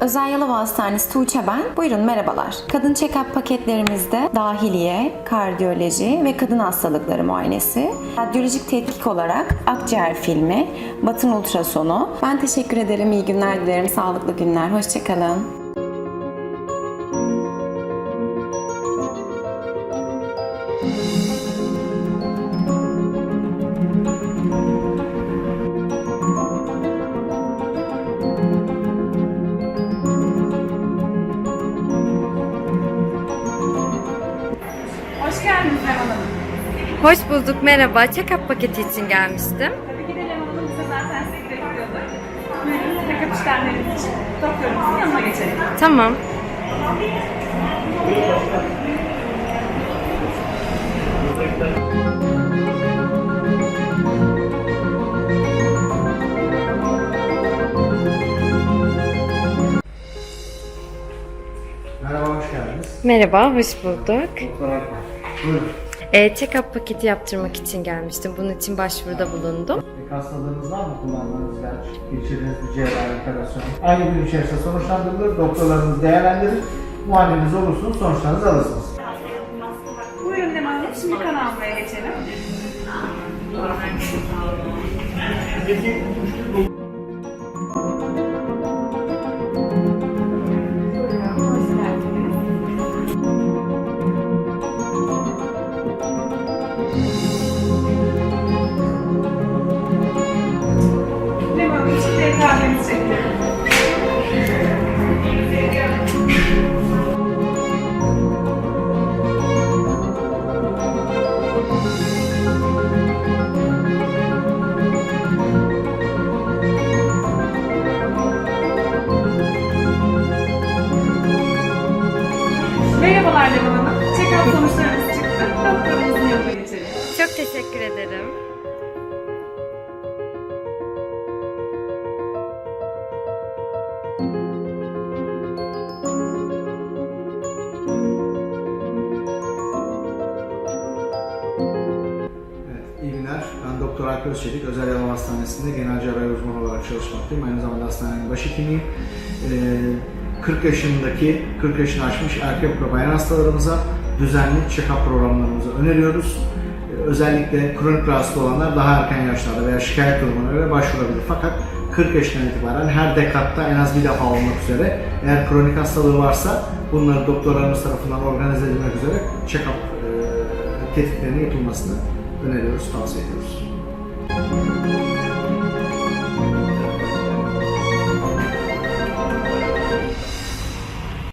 Özel Yalova Hastanesi Tuğçe ben. Buyurun merhabalar. Kadın check-up paketlerimizde dahiliye, kardiyoloji ve kadın hastalıkları muayenesi, radyolojik tetkik olarak akciğer filmi, batın ultrasonu. Ben teşekkür ederim. İyi günler dilerim. Sağlıklı günler. Hoşçakalın. Geldiniz Hanım. Hoş bulduk, merhaba. Check-up paketi için gelmiştim. Tabii ki de Leman Hanım bize zaten sizi bekliyordu. Buyurun check-up işlemleriniz için doktorumuzun yanına geçelim. Tamam. Merhaba, hoş geldiniz. Merhaba, hoş bulduk. Akman. Buyurun. Ee, check-up paketi yaptırmak için gelmiştim. Bunun için başvuruda bulundum. Peki hastalığınız var mı kullandığınız ilaç? Geçirdiğiniz bir cerrahi operasyon? Aynı gün içerisinde sonuçlandırılır, doktorlarınız değerlendirir. Muayeneniz olursunuz, sonuçlarınızı alırsınız. Buyurun Leman Hanım. Şimdi kan almaya geçelim. Merhabalar Leman Hanım. Check-up sonuçlarımız çıktı. Doktorumuzun yanına geçelim. Çok teşekkür ederim. Ben Doktor Alper Özçelik, Özel Yalova Hastanesi'nde genel cerrahi uzmanı olarak çalışmaktayım. Aynı zamanda hastanenin başhekimiyim. Ee, 40 yaşındaki, 40 yaşını aşmış erkek ve bayan hastalarımıza düzenli check-up programlarımızı öneriyoruz. Ee, özellikle kronik rahatsız olanlar daha erken yaşlarda veya şikayet durumuna göre başvurabilir. Fakat 40 yaşından itibaren her dekatta en az bir defa olmak üzere eğer kronik hastalığı varsa bunları doktorlarımız tarafından organize edilmek üzere check-up e, tetkiklerinin yapılmasını öneriyoruz, tavsiye ediyoruz.